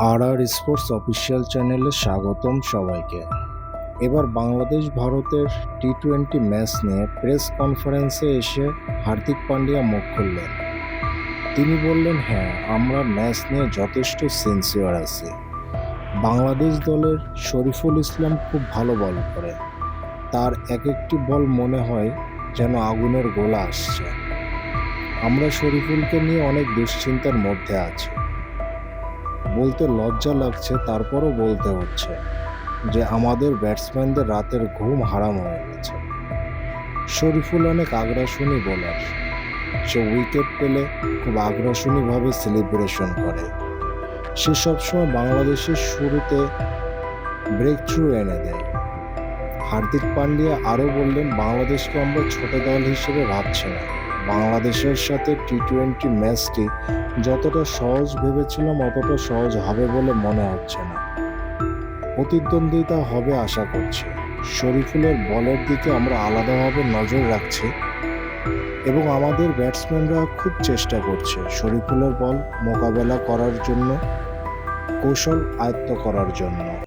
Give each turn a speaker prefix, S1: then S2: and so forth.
S1: আর আর sports official চ্যানেলে স্বাগতম সবাইকে। এবার বাংলাদেশ ভারতের টি টোয়েন্টি ম্যাচ নিয়ে প্রেস কনফারেন্সে এসে হার্দিক পান্ডিয়া মুখ খুললেন। তিনি বললেন হ্যাঁ আমরা ম্যাচ নিয়ে যথেষ্ট সিনসিয়ার আছি। বাংলাদেশ দলের শরীফুল ইসলাম খুব ভালো বল করে। তার এক একটি বল মনে হয় যেন আগুনের গোলা আসছে। আমরা শরীফুলকে নিয়ে অনেক দুশ্চিন্তার মধ্যে আছি। বলতে লজ্জা লাগছে, তারপরও বলতে হচ্ছে যে আমাদের ব্যাটসম্যানদের রাতের ঘুম হারাম হয়ে গেছে। শরীফুল অনেক আগ্রাসনী বোলার। সে উইকেট পেলে খুব আগ্রাসনীভাবে সেলিব্রেশন করে। সে সবসময় বাংলাদেশের শুরুতে ব্রেক থ্রু এনে দেয়। হার্দিক পান্ডিয়া আরও বললেন, বাংলাদেশকে আমরা ছোট দল হিসেবে ভাবছি না। বাংলাদেশের সাথে টি টোয়েন্টি ম্যাচটি যতটা সহজ ভেবেছিলাম, অতটা সহজ হবে বলে মনে হচ্ছে না। প্রতিদ্বন্দ্বিতা হবে আশা করছি। শরীফুলের বলের দিকে আমরা আলাদাভাবে নজর রাখছি এবং আমাদের ব্যাটসম্যানরা খুব চেষ্টা করছে শরীফুলের বল মোকাবেলা করার জন্য, কৌশল আয়ত্ত করার জন্য।